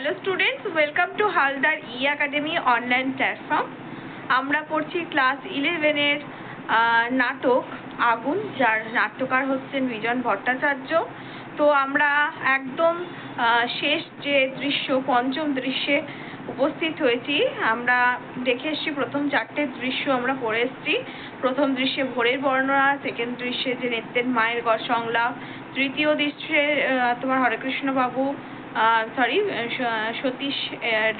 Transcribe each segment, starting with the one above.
Hello students welcome to Haldar E academy online platform আমরা করছি class ইলেভেনের নাটক, আগুন, যার নাট্যকার হচ্ছেন বিজন ভট্টাচার্য। তো আমরা একদম শেষ যে দৃশ্য, পঞ্চম দৃশ্যে উপস্থিত হয়েছি। আমরা দেখে এসেছি প্রথম চারটে দৃশ্য আমরা পড়ে এসেছি। প্রথম দৃশ্যে ভোরের বর্ণনা সেকেন্ড দৃশ্যে যে নেত্রের মায়ের সংলাপ, তৃতীয় দৃশ্যে তোমার হরেকৃষ্ণ বাবু সরি সতীশ এর,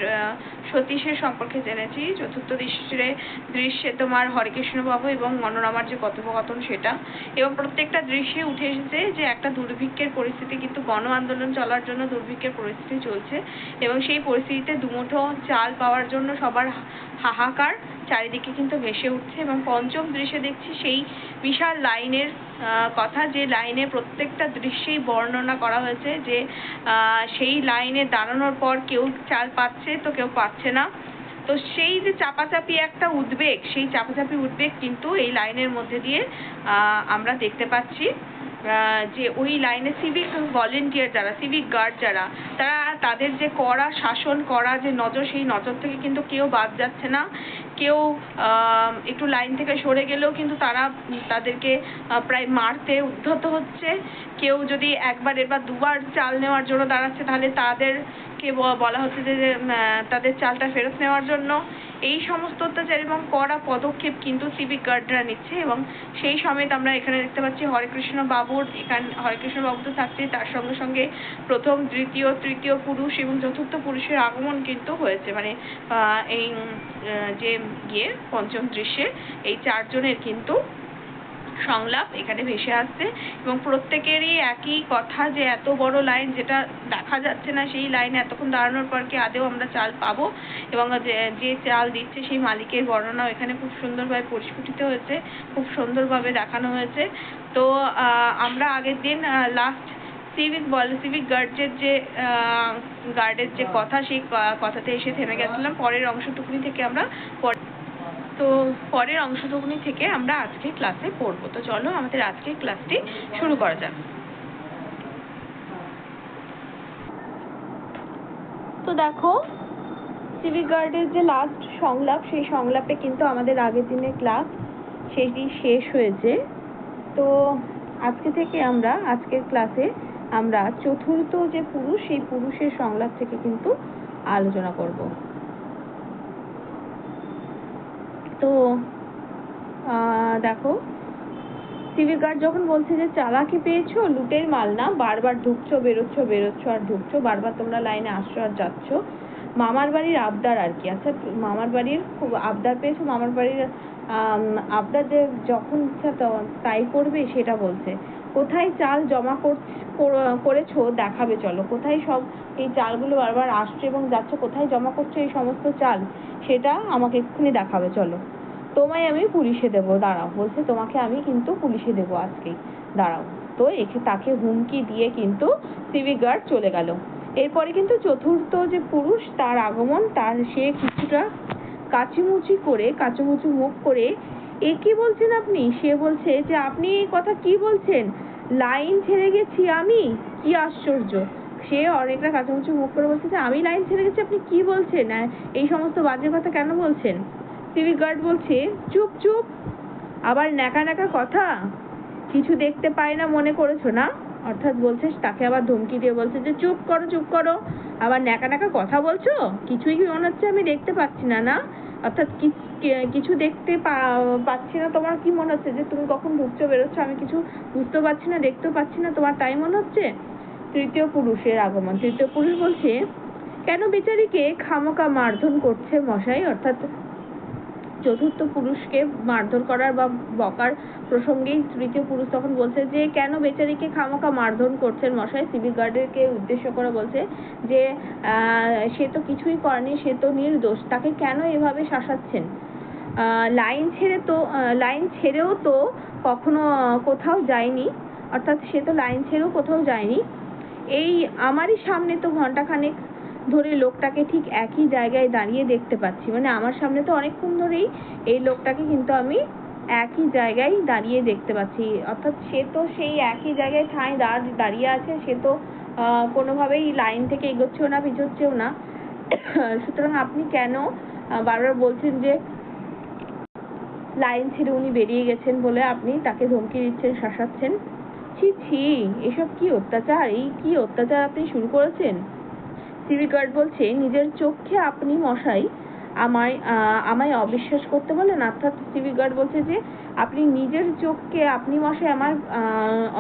সতীশের সম্পর্কে জেনেছি। চতুর্থ দৃশ্যে দৃশ্যে তোমার হরেকৃষ্ণ বাবু এবং মনোরমার যে কথোপকথন সেটা। এবং প্রত্যেকটা দৃশ্যে উঠে এসেছে যে একটা দুর্ভিক্ষের পরিস্থিতি কিন্তু গণ আন্দোলন চলার জন্য দুর্ভিক্ষের পরিস্থিতি চলছে। এবং সেই পরিস্থিতিতে দুমুঠো চাল পাওয়ার জন্য সবার হাহাকার চারিদিকে কিন্তু ভেসে উঠছে। এবং পঞ্চম দৃশ্যে দেখছি সেই বিশাল লাইনের কথা যে লাইনে প্রত্যেকটা দৃশ্যেই বর্ণনা করা হয়েছে যে সেই লাইনে দাঁড়ানোর পর কেউ চাল পাচ্ছে তো কেউ পাচ্ছে না। তো সেই যে চাপাচাপি একটা উদ্বেগ, সেই চাপাচাপি উদ্বেগ কিন্তু এই লাইনের মধ্যে দিয়ে আমরা দেখতে পাচ্ছি। যে ওই লাইনে সিভিক ভলেন্টিয়ার যারা সিভিক গার্ড যারা, তারা তাদের যে কড়া শাসন করা যে নজর, সেই নজর থেকে কিন্তু কেউ বাদ যাচ্ছে না। কেউ একটু লাইন থেকে সরে গেলেও কিন্তু তারা তাদেরকে প্রায় মারতে উদ্ধত হচ্ছে। কেউ যদি একবার, এবার দুবার চাল নেওয়ার জন্য দাঁড়াচ্ছে, তাহলে তাদেরকে ব- বলা হচ্ছে যে তাদের চালটা ফেরত নেওয়ার জন্য। এই সমস্ত অত্যাচার এবং কড়া পদক্ষেপ কিন্তু সিভিক গার্ডরা নিচ্ছে এবং সেই সমেত আমরা এখানে দেখতে পাচ্ছি হরেকৃষ্ণ বাবুর এখানে, হরেকৃষ্ণ বাবু তো থাকছে, তার সঙ্গে সঙ্গে প্রথম, দ্বিতীয়, তৃতীয় পুরুষ এবং চতুর্থ পুরুষের আগমন কিন্তু হয়েছে। মানে এই যে ইয়ে পঞ্চম দৃশ্যে এই চারজনের কিন্তু সংলাপ এখানে ভেসে আসছে এবং প্রত্যেকেরই একই কথা যে এত বড় লাইন যেটা দেখা যাচ্ছে না, সেই লাইনে এতক্ষণ দাঁড়ানোর পর কি আদেও আমরা চাল পাবো? এবং যে চাল দিচ্ছে সেই মালিকের বর্ণনাও এখানে খুব সুন্দরভাবে পরিস্ফুটিত হয়েছে, খুব সুন্দরভাবে দেখানো হয়েছে। তো আমরা আগের দিন লাস্ট সিভিক বল সিভিক গার্ডের যে গার্ডের যে কথা, সেই কথাতে এসে থেমে গেছিলাম। পরের অংশটুকুনি থেকে আমরা তো পরের অংশটুকুনি থেকে আমরা আজকে ক্লাসে পড়ব। তো চলো আমাদের আজকের ক্লাসটি শুরু করা যাক। তো দেখো সিভিক গার্ডের যে লাস্ট সংলাপ, সেই সংলাপে কিন্তু আমাদের আগের দিনের ক্লাস সেটি শেষ হয়েছে। তো আজকে থেকে আমরা, আজকের ক্লাসে আমরা চতুর্থ যে পুরুষ, সেই পুরুষের সংলাপ থেকে কিন্তু আলোচনা করব। তো দেখো। সিভিল গার্ড যখন বলছে যে, চালাকি পেয়েছ, লুটের মাল না, বারবার ঢুকছো, বেরোচ্ছো, বেরোচ্ছ আর ঢুকছো, বারবার তোমরা লাইনে আসছো আর যাচ্ছ, মামার বাড়ির আবদার আর কি। আচ্ছা মামার বাড়ির খুব আবদার পেয়েছ, মামার বাড়ির আবদার যে যখন ইচ্ছা তাই করবে সেটা বলছে। কোথায় চাল জমা কর- কর- করেছ দেখাবে, চলো। কোথায় সব এই চালগুলো বারবার আসছে এবং যাচ্ছে, কোথায় জমা করছ এই সমস্ত চাল, সেটা আমাকে এক্ষুনি দেখাবে, চলো। তোমায় আমি পুলিশে দেবো, দাঁড়াও। বলছে, তোমাকে আমি কিন্তু পুলিশে দেবো আজকেই। দাঁড়াও। তো একে তাকে হুমকি দিয়ে কিন্তু সিভিক গার্ড চলে গেল। এরপরে কিন্তু চতুর্থ যে পুরুষ, তার আগমন, তার সে কিছুটা কাচিমুচি করে, কাচুমুচু মুখ করে এ কি বলছেন আপনি? সে বলছে যে, আপনি এই কথা কি বলছেন? লাইন ছেড়ে গেছি আমি? কি আশ্চর্য! সে অনেকটা কাচুমুচু মুখ করে বলছে যে, আমি লাইন ছেড়ে গেছি, আপনি কি বলছেন? এই সমস্ত বাজে কথা কেন বলছেন? সিভিক গার্ড বলছে, চুপ চুপ! আবার ন্যাকা ন্যাকা কথা? কিছু দেখতে পায় না মনে করেছ না? অর্থাৎ বলছে, তাকে আবার ধমকি দিয়ে বলছে যে, চুপ করো চুপ করো! আবার ন্যাকা ন্যাকা কথা বলছো? কিছুই মনে হচ্ছে আমি দেখতে পাচ্ছি না না? অর্থাৎ কিছু দেখতে পাচ্ছি না। তোমার কি মনে হচ্ছে যে তুমি কখন ঢুকছো বেরোচ্ছ আমি কিছু বুঝতে পারছি না, দেখতেও পাচ্ছি না। তোমার তাই মনে হচ্ছে? তৃতীয় পুরুষের আগমন। তৃতীয় পুরুষ বলছে, কেন বেচারিকে খামোকা মারধর করছে মশাই? অর্থাৎ চতুর্থ পুরুষকে মারধর করার বা বকার প্রসঙ্গেই তৃতীয় পুরুষ তখন বলছে যে, কেন বেচারিকে খামোকা মারধর করছেন মশাই? সিভিক গার্ডেরকে উদ্দেশ্য করে বলছে যে সে তো কিছুই করেনি, সে তো নির্দোষ, তাকে কেন এভাবে শাসাচ্ছেন? লাইন ছেড়ে তো লাইন ছেড়েও তো কখনো কোথাও যায়নি, অর্থাৎ সে তো লাইন ছেড়েও কোথাও যায়নি। এই আমারই সামনে তো ঘন্টাখানেক ধরে লোকটাকে ঠিক একই জায়গায় দাঁড়িয়ে দেখতে পাচ্ছি। মানে আমার সামনে তো অনেকক্ষণ ধরেই এই লোকটাকে কিন্তু আমি একই জায়গায় দাঁড়িয়ে দেখতে পাচ্ছি। অর্থাৎ সে তো সেই একই জায়গায় ঠাঁই দাঁড়, দাঁড়িয়ে আছে। সে তো কোনোভাবেই লাইন থেকে এগোচ্ছেও না পিছোচ্ছেও না। সুতরাং আপনি কেন বারবার বলছেন যে লাইন ছেড়ে উনি বেরিয়ে গেছেন বলে আপনি তাকে ধমকি দিচ্ছেন, শাসাচ্ছেন? ছি ছি, এসব কি অত্যাচার? এই কি অত্যাচার আপনি শুরু করেছেন? সিভিক গার্ড বলছে, নিজের চোখে আপনি মশাই, আমায় আমায় অবিশ্বাস করতে বলেন? অর্থাৎ সিভিক গার্ড বলছে যে, আপনি নিজের চোখকে আপনি মশাই আমার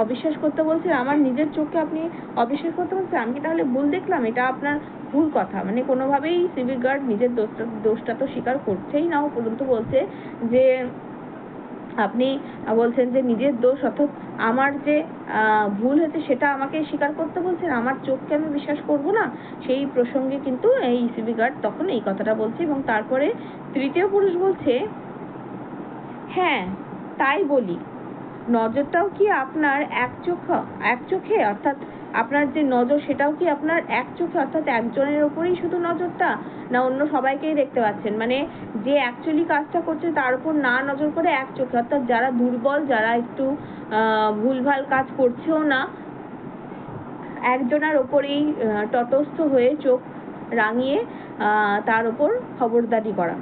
অবিশ্বাস করতে বলছেন, আমার নিজের চোখকে আপনি অবিশ্বাস করতে বলছেন? আমি কি তাহলে ভুল দেখলাম? এটা আপনার ভুল কথা। মানে কোনোভাবেই সিভিক গার্ড নিজের দোষটা দোষটা তো স্বীকার করছেই না, উপরন্তু বলছে যে আপনি বলছেন যে নিজের দোষ, অর্থাৎ আমার যে ভুল হয়েছে সেটা আমাকে স্বীকার করতে বলছেন, আমার চোখকে আমি বিশ্বাস করব না? সেই প্রসঙ্গে কিন্তু এই ইসিবি গার্ড তখন এই কথাটা বলছে এবং তারপরে তৃতীয় পুরুষ বলছে হ্যাঁ তাই বলি। নজরটাও কি আপনার এক চোখ, এক চোখে? অর্থাৎ আপনার যে নজর, সেটাও কি আপনার এক চোখে অর্থাৎ একজনের উপরেই শুধু নজরটা? না অন্য সবাইকেই দেখতে পাচ্ছেন? মানে যে অ্যাকচুয়ালি কাজটা করছে, তার উপর না নজর করে এক চোখে। অর্থাৎ যারা দুর্বল, যারা একটু ভুলভাল কাজ করছেও না, একজনের ওপরেই তটস্থ হয়ে চোখ রাঙিয়ে তার ওপর খবরদারি করা।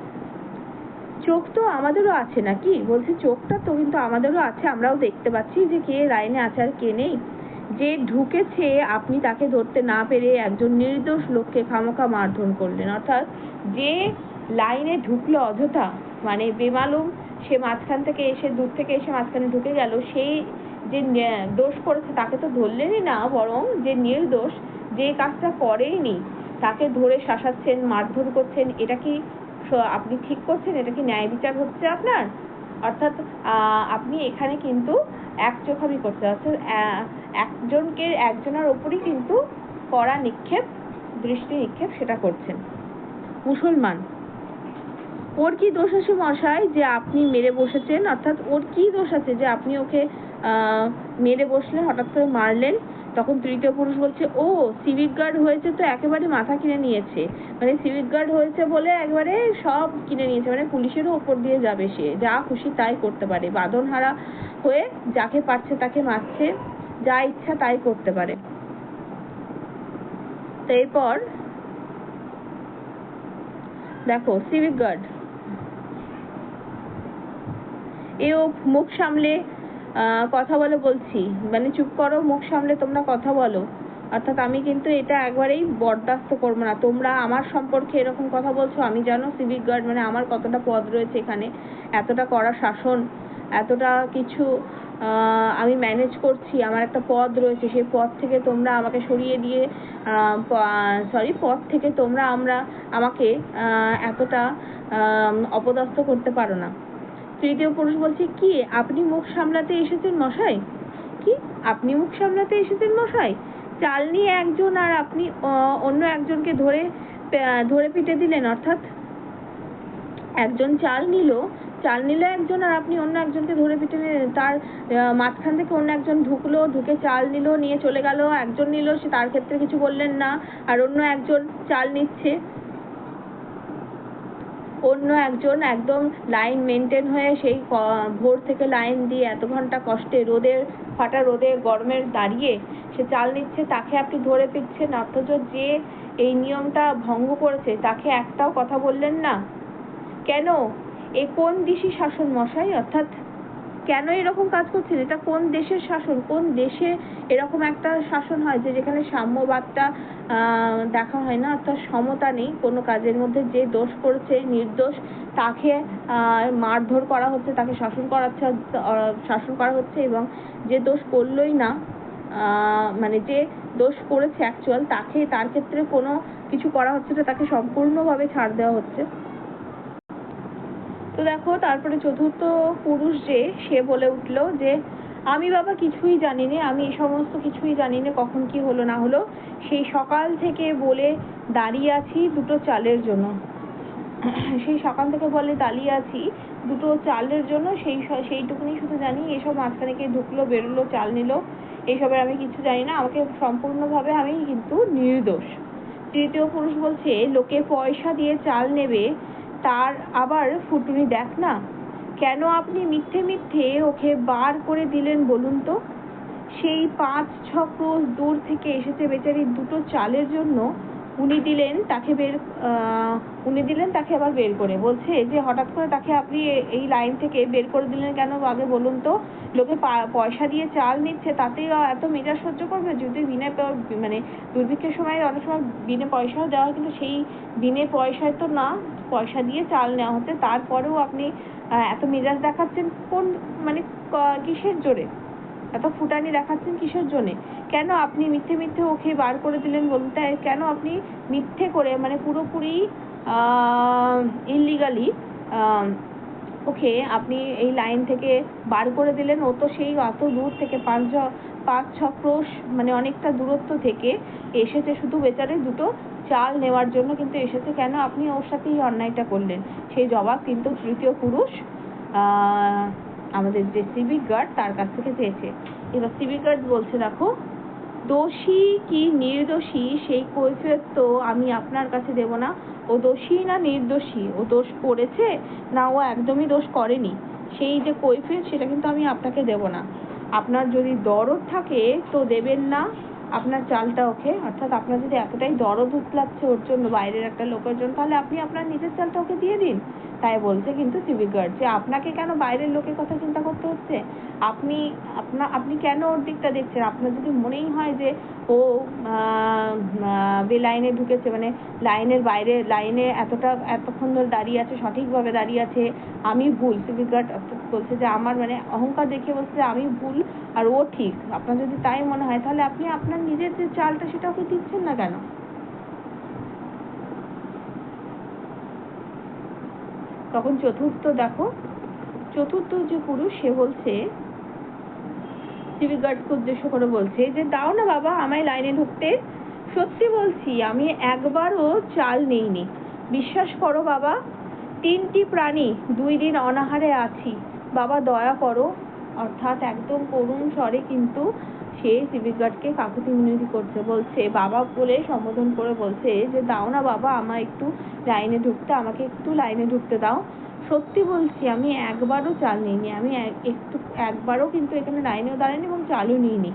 চোখ তো আমাদেরও আছে নাকি? বলছি চোখটা তো কিন্তু আমাদেরও আছে। আমরাও দেখতে পাচ্ছি যে কে লাইনে আছে আর কে নেই। যে ঢুকেছে আপনি তাকে ধরতে না পেরে একজন নির্দোষ লোককে খামোখা মারধর করলেন। অর্থাৎ যে লাইনে ঢুকলো অযথা মানে বেমালুম, সে মাঝখান থেকে এসে, দূর থেকে এসে মাঝখানে ঢুকে গেল সেই যে দোষ করেছে তাকে তো ধরলেনই না, বরং যে নির্দোষ যে কাজটা করেইনি, তাকে ধরে শাসাচ্ছেন, মারধর করছেন, এটা কি আপনি ঠিক করছেন? এটা কি ন্যায় বিচার হচ্ছে আপনার? অর্থাৎ আপনি এখানে কিন্তু এক করছে অর্থাৎ একজনকে, একজনের ওপরই কিন্তু কড়া নিক্ষেপ, দৃষ্টি নিক্ষেপ সেটা করছেন। মুসলমান, ওর কি দোষ আছে মশাই যে আপনি মেরে বসেছেন? অর্থাৎ ওর কি দোষ আছে যে আপনি ওকে মেরে বসলেন হঠাৎ করে মারলেন? তখন তৃতীয় পুরুষ বলছে, ও সিভিক গার্ড হয়েছে তো একেবারে মাথা কিনে নিয়েছে। মানে সিভিক গার্ড হয়েছে বলে একবারে সব কিনে নিয়েছে মানে পুলিশেরও ওপর দিয়ে যাবে সে। যা খুশি তাই করতে পারে। বাঁধনহারা হয়ে যাকে পারছে তাকে মারছে, যা ইচ্ছা তাই করতে পারে। এরপর দেখো সিভিক গার্ড এও মুখ সামলে কথা বলে বলছি। মানে চুপ করো, মুখ সামলে তোমরা কথা বলো। অর্থাৎ আমি কিন্তু এটা একবারেই বরদাস্ত করব না। তোমরা আমার সম্পর্কে এরকম কথা বলছো, আমি জানো সিভিক গার্ড মানে আমার কতটা পদ রয়েছে এখানে, এতটা কড়া শাসন, এতটা কিছু আমি ম্যানেজ করছি, আমার একটা পদ রয়েছে, সেই পদ থেকে তোমরা আমাকে সরিয়ে দিয়ে সরি পদ থেকে তোমরা আমরা, আমাকে এতটা অপদস্থ করতে পারো না। তৃতীয় পুরুষ বলছে, কি, আপনি মুখ সামলাতে এসেছেন মশাই? কি, আপনি মুখ সামলাতে এসেছেন মশাই? চাল নিয়ে একজন আর আপনি অন্য একজনকে ধরে ধরে পিটে দিলেন অর্থাৎ? একজন চাল নিল চাল নিল একজন আর আপনি অন্য একজনকে ধরে পিটে নিলেন তার মাঝখান থেকে অন্য একজন ঢুকলো, ঢুকে চাল নিল, নিয়ে চলে গেল। একজন নিল, সে তার ক্ষেত্রে কিছু বললেন না। আর অন্য একজন চাল নিচ্ছে। অন্য একজন একদম লাইন মেনটেন হয়ে সেই ভোর থেকে লাইন দিয়ে এত ঘণ্টা কষ্টে রোদের ফাটা রোদে গরমের দাঁড়িয়ে সে চাল নিচ্ছে, তাকে আপনি ধরে পিটছেন অথচ যে এই নিয়মটা ভঙ্গ করেছে, তাকে একটাও কথা বললেন না। কেন? এ কোন দিশি শাসন মশাই? অর্থাৎ কেন এরকম কাজ করছেন? এটা কোন দেশের শাসন? কোন দেশে এরকম একটা শাসন হয় যে যেখানে সাম্যবাদটা দেখা হয় না? অর্থাৎ সমতা নেই কোনো কাজের মধ্যে। যে দোষ করেছে, নির্দোষ, তাকে মারধর করা হচ্ছে, তাকে শাসন করাচ্ছে শাসন করা হচ্ছে এবং যে দোষ করলোই না মানে যে দোষ করেছে অ্যাকচুয়াল তাকে, তার ক্ষেত্রে কোনো কিছু করা হচ্ছে না, তাকে সম্পূর্ণভাবে ছাড় দেওয়া হচ্ছে। তো দেখো, তারপরে চতুর্থ পুরুষ যে, সে বলে উঠল যে, আমি বাবা কিছুই জানি না আমি এই সমস্ত কিছুই জানি না কখন কি হলো না হলো। সেই সকাল থেকে বলে দাঁড়িয়ে আছি দুটো চালের জন্য। সেই সকাল থেকে বলে দাঁড়িয়ে আছি দুটো চালের জন্য, সেই সেইটুকুনি শুধু জানি, এসব মাঝখানে কে ঢুকলো, বেরোলো, চাল নিল এইসবের আমি কিছু জানি না, আমাকে সম্পূর্ণভাবে আমি কিন্তু নির্দোষ। তৃতীয় পুরুষ বলছে, লোকে পয়সা দিয়ে চাল নেবে তার আবার ফুটুনি দেখ না। কেন আপনি মিথ্যে মিথ্যে ওকে বার করে দিলেন বলুন তো? সেই পাঁচ, ছ ক্রোশ দূর থেকে এসেছে বেচারি দুটো চালের জন্য। উনি দিলেন তাকে বের উনি দিলেন তাকে আবার বের করে। বলছে যে হঠাৎ করে তাকে আপনি এই লাইন থেকে বের করে দিলেন কেন আগে বলুন তো? লোকে পয়সা দিয়ে চাল নিচ্ছে, তাতেই আ- এত মেজাজ সহ্য করবে? যদি বিনা মানে দুর্ভিক্ষের সময় অনেক সময় বিনা পয়সাও দেওয়া হয়, কিন্তু সেই বিনে পয়সায় তো না। পয়সা দিয়ে চাল নেওয়া হচ্ছে। তারপরেও আপনি এত মেজাজ দেখাচ্ছেন কোন মানে কিসের জোরে? এত ফুটানি দেখাচ্ছেন কিসের জন্যে কেন আপনি মিথ্যে মিথ্যে ওকে বার করে দিলেন বলতে কেন আপনি মিথ্যে করে মানে পুরোপুরি ইললিগালি ওকে আপনি এই লাইন থেকে বার করে দিলেন? ও তো সেই অত দূর থেকে পাঁচ পাঁচ ছ ক্রোশ মানে অনেকটা দূরত্ব থেকে এসেছে শুধু বেচারে দুটো চাল নেওয়ার জন্য কিন্তু এসেছে। কেন? আপনি ওর সাথে এই অন্যায়টা করলেন। সেই জবাব কিন্তু তৃতীয় পুরুষ আমাদের যে সিভিক গার্ড, তার কাছ থেকে চেয়েছে। এবার সিভিক গার্ড বলছে, দেখো, দোষী কি নির্দোষী? সেই কৈফিয়ত তো আমি আপনার কাছে দেব না। ও দোষী না নির্দোষী? ও দোষ করেছে? না, ও একদমই দোষ করেনি। সেই যে কৈফিয়ত, সেটা কিন্তু আমি আপনাকে দেব না। আপনার যদি দরদ থাকে, তো দেবেন না। আপনার চালটা ওকে, অর্থাৎ আপনার যদি এতটাই দরদ লাগছে ওর জন্য, বাইরের একটা লোকের জন্য, তাহলে আপনি আপনার নিজের চালটা ওকে দিয়ে দিন। তাই বলছে কিন্তু সিভিক গার্ড যে আপনাকে কেন বাইরের লোকের কথা চিন্তা করতে হচ্ছে? আপনি, আপনা, আপনি কেন ওর দিকটা দেখছেন? আপনার যদি মনেই হয় যে ও বে লাইনে ঢুকেছে মানে লাইনের বাইরে লাইনে এতটা, এতক্ষণ ধরে দাঁড়িয়ে আছে, সঠিকভাবে দাঁড়িয়ে আছে, আমি ভুল সিভিক গার্ড বলছে যে আমার মানে অহংকার দেখে বলছে যে আমি ভুল আর ও ঠিক। আপনার যদি তাই মনে হয়, তাহলে আপনি আপনার নিজের যে চালটা সেটা ওকে দিচ্ছেন না কেন? তখন চতুর্থ দেখো, চতুর্থ যে পুরুষ সে বলছে উদ্দেশ্য করে বলছে যে, দাও না বাবা, আমায় লাইনে ঢুকতে। সত্যি বলছি, আমি একবারও চাল নেইনি। বিশ্বাস করো বাবা, তিনটি প্রাণী দুই দিন অনাহারে আছি। বাবা, দয়া করো। অর্থাৎ একদম করুণ স্বরে কিন্তু সে গার্ডকে কাকুতি মিনতি করছে, বলছে, বাবা বলে সম্বোধন করে বলছে যে, দাও না বাবা আমার একটু লাইনে ঢুকতে, আমাকে একটু লাইনে ঢুকতে দাও। সত্যি বলছি, আমি একবারও চাল নিইনি, আমি এক- একটু, একবারও কিন্তু এখানে লাইনেও দাঁড়াইনি এবং চালও নিইনি।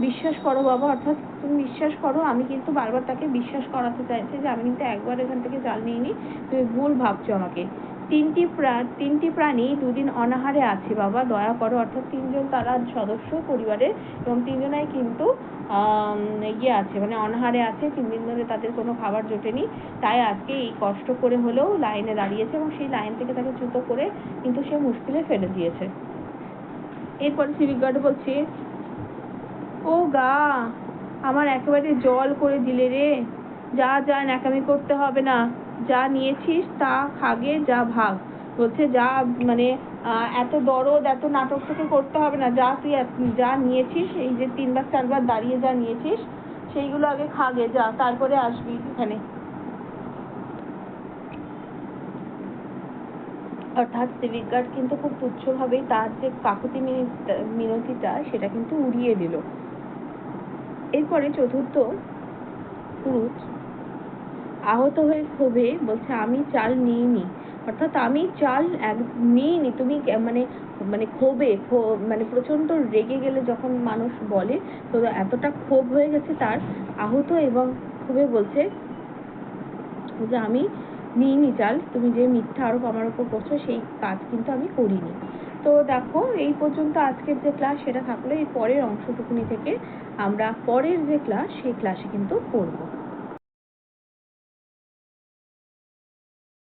বিশ্বাস করো বাবা, অর্থাৎ তুমি বিশ্বাস করো, আমি কিন্তু বারবার তাকে বিশ্বাস করাতে চাইছি যে, আমি কিন্তু একবার এখান থেকে চাল নিইনি, তুমি ভুল ভাবছ আমাকে। তিনটি তিনটি প্রাণী দুদিন অনাহারে আছে, বাবা। দয়া করো, অর্থাৎ তিনজন তারা সদস্য পরিবারের এবং তিনজনাই কিন্তু ইয়ে আছে মানে অনাহারে আছে। তিন দিন ধরে তাদের কোনো খাবার জোটেনি। তাই আজকে এই কষ্ট করে হলেও লাইনে দাঁড়িয়েছে এবং সেই লাইন থেকে তাকে চ্যুত করে কিন্তু সে মুশকিলে ফেলে দিয়েছে। এরপরে সিভিক গার্ড বলছে, ও গা, আমার একেবারে জল করে দিলে রে। যা যা ন্যাকামি করতে হবে না। যা নিয়েছিস তা খাগে, যা ভাগ। বলছে, যা মানে এত দরদ, এত নাটক থেকে করতে হবে না। যা তুই যা নিয়েছিস, এই যে তিনবার চারবার দাঁড়িয়ে যা নিয়েছিস, সেইগুলো আগে খাগে, যা, তারপরে আসবি এখানে। অর্থাৎ সিভিক গার্ড কিন্তু খুব তুচ্ছভাবেই তার যে কাকুতি মিনতি- মিনতিটা, সেটা কিন্তু উড়িয়ে দিল। এরপরে চতুর্থ পুরুষ আহত হয়ে ক্ষোভে বলছে, আমি চাল নিইনি। অর্থাৎ আমি চাল এক- নিইনি, তুমি মানে মানে ক্ষোভে, ক্ষো- মানে প্রচণ্ড রেগে গেলে যখন মানুষ বলে, তো এতটা ক্ষোভ হয়ে গেছে তার আহত এবং ক্ষোভে বলছে যে, আমি নিইনি চাল, তুমি যে মিথ্যা আরোপ আমার উপর করছ সেই কাজ কিন্তু আমি করিনি। তো দেখো, এই পর্যন্ত আজকের যে ক্লাস সেটা থাকল এই পরের অংশটুকুনি থেকে আমরা পরের যে ক্লাস সেই ক্লাসে কিন্তু করব